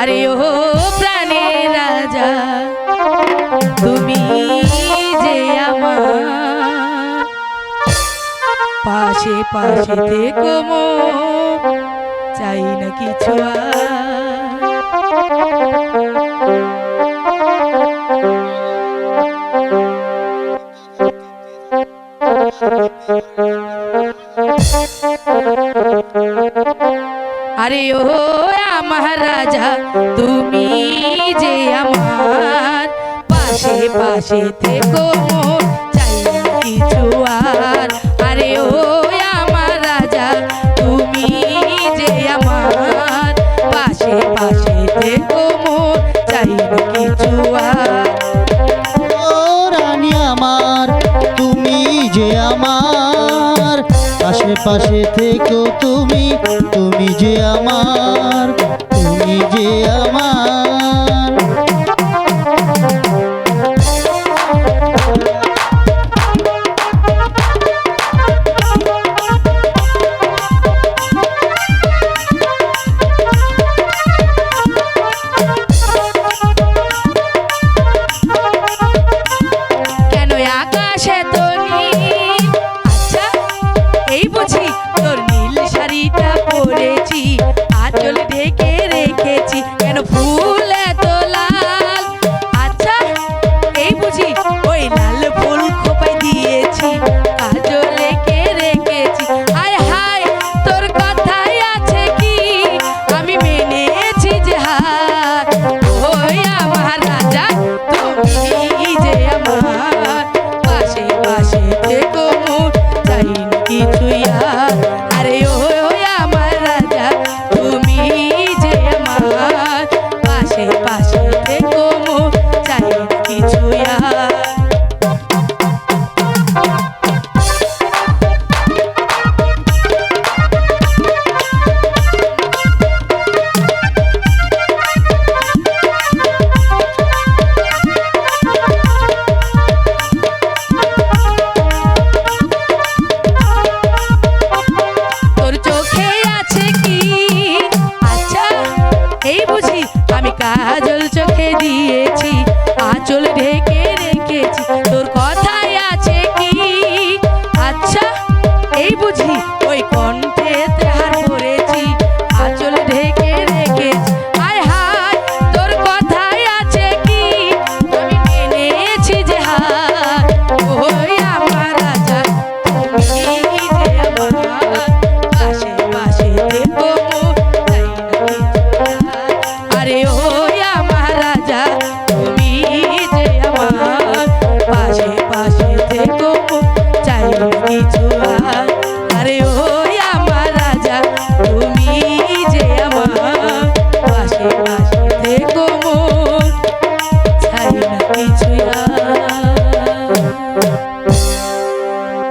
আরে ও প্রাণের রাজা, তুমি যে আমার পাশে পাশে থেকো মো, চাই না কিছু আরে। ও আমার রাজা তুমি যে আমার পাশে পাশে থেকো কিছু আর। আরে ও রাজা, তুমি যে আমার পাশে পাশে থেকো চাই কিছু আর। রানী আমার, তুমি যে আমার পাশে পাশে থেকো তুমি তুমি যে আমার তুমি যে আমার। পাশে পাশে দিয়েছি আঁচল ঢেকে রেখেছি। তোর কথাই আছে কি? আচ্ছা এই বুঝি ওই কণ্ঠে